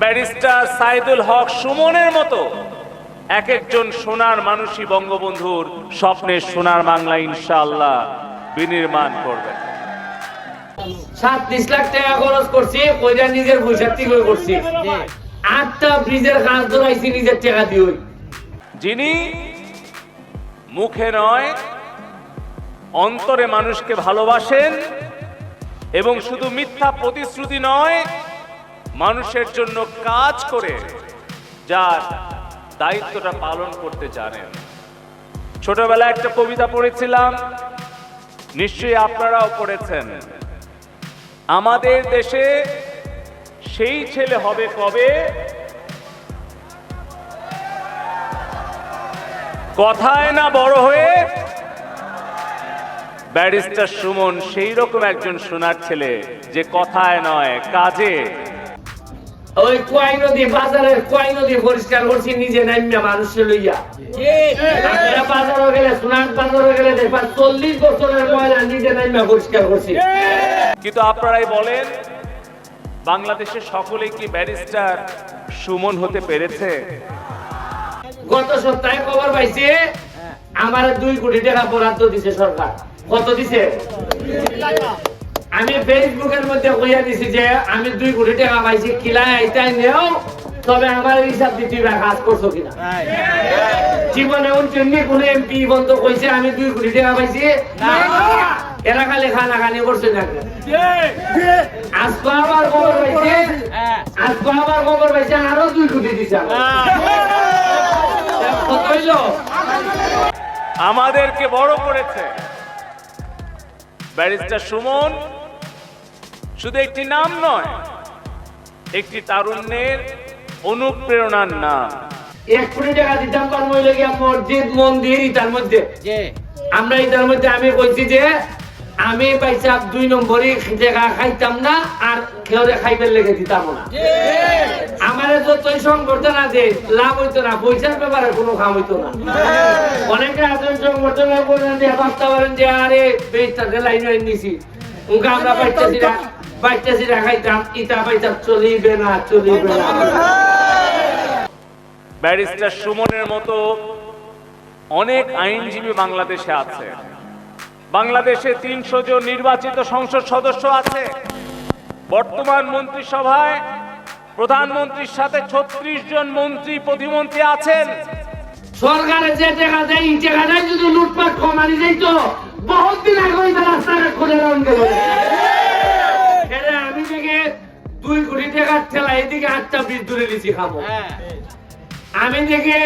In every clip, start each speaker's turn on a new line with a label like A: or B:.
A: Barrister Saidul হক সুমনের মতো এক একজন সোনার মানুষই বঙ্গবন্ধুর স্বপ্নের সোনার বাংলা ইনশাআল্লাহ বিনির্মাণ করবে।
B: সাতত্রিশ লাখ টাকা খরচ করছি ওইটা নিজের পয়সা থেকে করছি। আটটা ব্রিজের কাজ ধরাইছি নিজের টাকা দিয়ে
A: যিনি মুখে নয় অন্তরে মানুষকে ভালোবাসেন এবং শুধু মিথ্যা প্রতিশ্রুতি নয় মানুষের জন্য কাজ করে যার দায়িত্বটা পালন করতে জানেন। ছোটবেলায় একটা কবিতা পড়েছিলাম, নিশ্চয়ই আপনারাও পড়েছেন। আমাদের দেশে সেই ছেলে হবে কবে? কথায় না বড় হয়ে ব্যারিস্টার সুমন সেই রকম একজন সোনার ছেলে যে কথায় নয়, কাজে
B: ওই কোয়াই নদী বাজারের কোয়াই নদী পরিষ্কার করছি নিজে লইয়া। গেলে সোনার গেলে দেখবা চল্লিশ বছরের ময়লা নিজে পরিষ্কার করছি।
A: কিন্তু আপনারাই বলেন বাংলাদেশের সকলে কি ব্যারিস্টার সুমন হতে পেরেছে?
B: গত সপ্তাহে খবর পাইছে আমার দুই কোটি টাকা বরাদ্দ দিছে সরকার। কত দিছে? আমি ফেসবুকের মধ্যে কইয়া দিছি যে আমি দুই কোটি টাকা পাইছি কিলাই আইতাই নেও তবে আমার হিসাব দিতে কাজ করছ কিনা? জীবনে উনচন্নি কোন এমপি বন্ধ কইছে আমি দুই কোটি টাকা পাইছি। এরা খালি খানা খানি করছে না আজকে আবার খবর পাইছে আজকে আবার খবর পাইছে আরও দুই কোটি দিছে কত
A: আমাদেরকে বড় করেছে। ব্যারিস্টার সুমন শুধু একটি নাম নয় একটি তারুণ্যের অনুপ্রেরণার নাম।
B: এক কোটি টাকা দিতাম হইল গিয়া মসজিদ মন্দির ইটার মধ্যে। আমরা ইটার মধ্যে আমি কইছি যে আমি পয়সা দুই নম্বরই টাকা খাইতাম না আর খাইবার লেগে দিতাম না। আমার যতই লাভ হইতো না পয়সার ব্যাপারে কোনো কাম হইতো না। অনেকে আছেন সংবর্ধনা করেন যে ভাবতে পারেন যে আরে লাইন নিছি। আমরা পাইতেছি না। পাইতেছি না খাইতাম ইটা পাইতাম চলিবে না চলিবে না।
A: ব্যারিস্টার সুমনের মতো অনেক আইনজীবী বাংলাদেশে আছে। বাংলাদেশে তিনশো জন নির্বাচিত সংসদ সদস্য আছে। বর্তমান মন্ত্রিসভায় প্রধানমন্ত্রীর সাথে ছত্রিশ জন মন্ত্রী প্রতিমন্ত্রী আছেন।
B: সরকারের যে টাকা দেয় এই টাকাটাই যদি লুটপাট কমানি যাইত বহুত দিন আগে ওই রাস্তাটা খুলে রাউন টাকার ঠেলা এদিকে আটটা বীজ ধরে নিছি খাব। আমি দেখে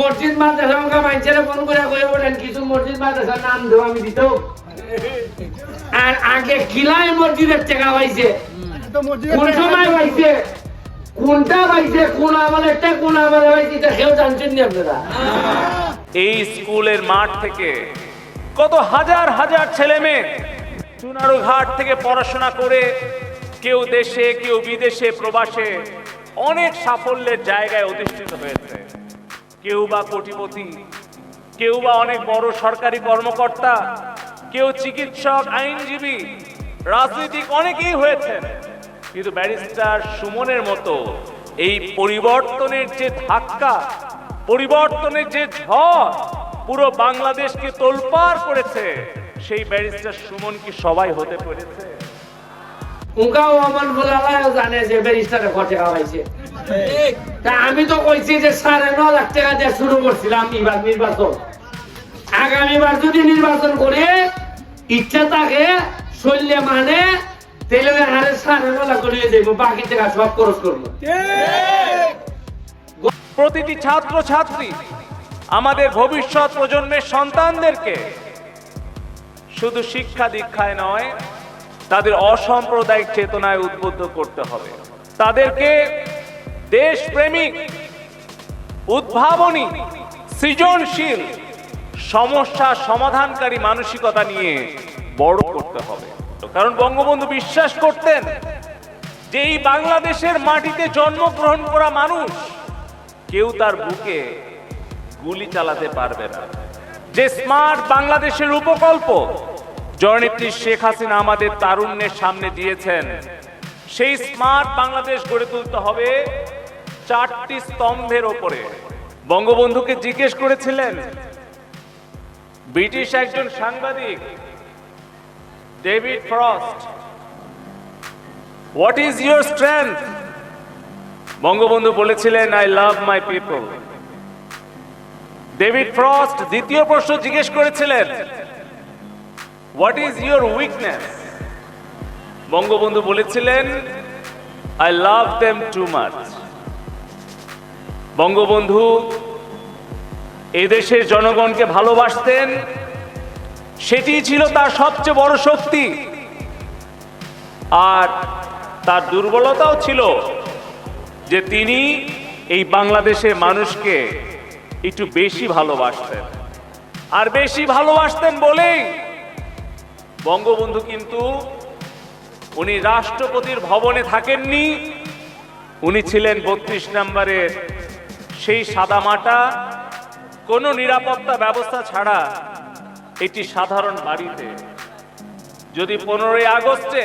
B: মসজিদ মাদ্রাসা আমাকে ফোন করে কয়ে বলেন কিছু মসজিদ মাদ্রাসার নাম দেবো আমি দিত আর আগে কিলাই মসজিদের টাকা পাইছে। কোন সময় পাইছে? কোনটা পাইছে? কোন আমলেরটা কোন আমলে পাইছে? এটা কেউ জানছেন না আপনারা?
A: এই স্কুলের মাঠ থেকে কত হাজার হাজার ছেলে মেয়ে চুনারু ঘাট থেকে পড়াশোনা করে কেউ দেশে, কেউ বিদেশে, প্রবাসে অনেক সাফল্যের জায়গায় অধিষ্ঠিত হয়েছে। কেউ বা কোটিপতি, কেউ বা অনেক বড় সরকারি কর্মকর্তা, কেউ চিকিৎসক, আইনজীবী, রাজনীতিক অনেকেই হয়েছেন। কিন্তু ব্যারিস্টার সুমনের মতো এই পরিবর্তনের যে ধাক্কা, পরিবর্তনের যে ঝড় পুরো বাংলাদেশকে তোলপাড় করেছে, সেই ব্যারিস্টার সুমন কি সবাই হতে পেরেছে?
B: বলালাও জানে যে ব্যারিস্টারে টাকা তা আমি তো কইছি যে সাড়ে ন লাখ টাকা দিয়ে শুরু করছিলাম এবার নির্বাচন। আগামীবার যদি নির্বাচন করে, ইচ্ছা থাকে শৈল্যে মানে হারে সাড়ে ন লাখ বাকি টাকা সব খরচ করব।
A: প্রতিটি ছাত্র ছাত্রী আমাদের ভবিষ্যৎ প্রজন্মের সন্তানদেরকে শুধু শিক্ষা দীক্ষায় নয় তাদের অসাম্প্রদায়িক চেতনায় উদ্বুদ্ধ করতে হবে। তাদেরকে দেশপ্রেমিক, উদ্ভাবনী, সৃজনশীল, সমস্যা সমাধানকারী মানসিকতা নিয়ে বড় করতে হবে। কারণ বঙ্গবন্ধু বিশ্বাস করতেন যে এই বাংলাদেশের মাটিতে জন্মগ্রহণ করা মানুষ কেউ তার বুকে গুলি চালাতে পারবে না। যে স্মার্ট বাংলাদেশের উপকল্প জননেত্রী শেখ হাসিনা আমাদের তারুণ্যের সামনে দিয়েছেন। সেই স্মার্ট বাংলাদেশ গড়ে তুলতে হবে চারটি স্তম্ভের ওপরে। বঙ্গবন্ধুকে জিজ্ঞেস করেছিলেন, ব্রিটিশ একজন সাংবাদিক, David Frost what is your strength Bangabandhu বলেছিলেন I love my people David Frost দ্বিতীয় প্রশ্ন জিজ্ঞেস করেছিলেন what is your weakness Bangabandhu বলেছিলেন I love them too much Bangabandhu এদেশের জনগণকে ভালোবাসতেন সেটি ছিল তার সবচেয়ে বড় শক্তি। আর তার দুর্বলতাও ছিল যে তিনি এই বাংলাদেশের মানুষকে একটু বেশি ভালোবাসতেন। আর বেশি ভালোবাসতেন বলেই বঙ্গবন্ধু কিন্তু উনি রাষ্ট্রপতির ভবনে থাকেননি। উনি ছিলেন বত্রিশ নম্বরের সেই সাদামাটা কোনো নিরাপত্তা ব্যবস্থা ছাড়া এটি সাধারণ বাড়িতে। যদি পনেরোই আগস্টে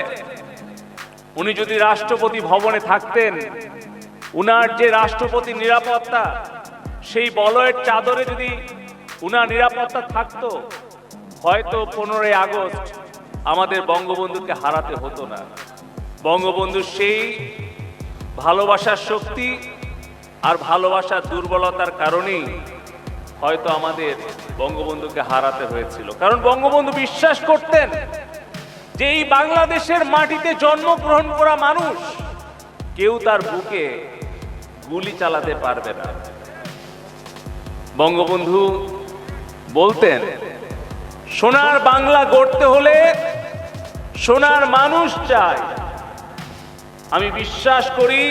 A: উনি যদি রাষ্ট্রপতি ভবনে থাকতেন, উনার যে রাষ্ট্রপতি নিরাপত্তা, সেই বলয়ের চাদরে যদি উনার নিরাপত্তা থাকতো, হয়তো পনেরোই আগস্ট আমাদের বঙ্গবন্ধুকে হারাতে হতো না। বঙ্গবন্ধু সেই ভালোবাসার শক্তি আর ভালোবাসার দুর্বলতার কারণেই হয়তো আমাদের বঙ্গবন্ধুকে হারাতে হয়েছিল। কারণ বঙ্গবন্ধু বিশ্বাস করতেন যে এই বাংলাদেশের মাটিতে জন্মগ্রহণ করা মানুষ কেউ তার বুকে গুলি চালাতে পারবে না। বঙ্গবন্ধু বলতেন, সোনার বাংলা গড়তে হলে সোনার মানুষ চায় আমি বিশ্বাস করি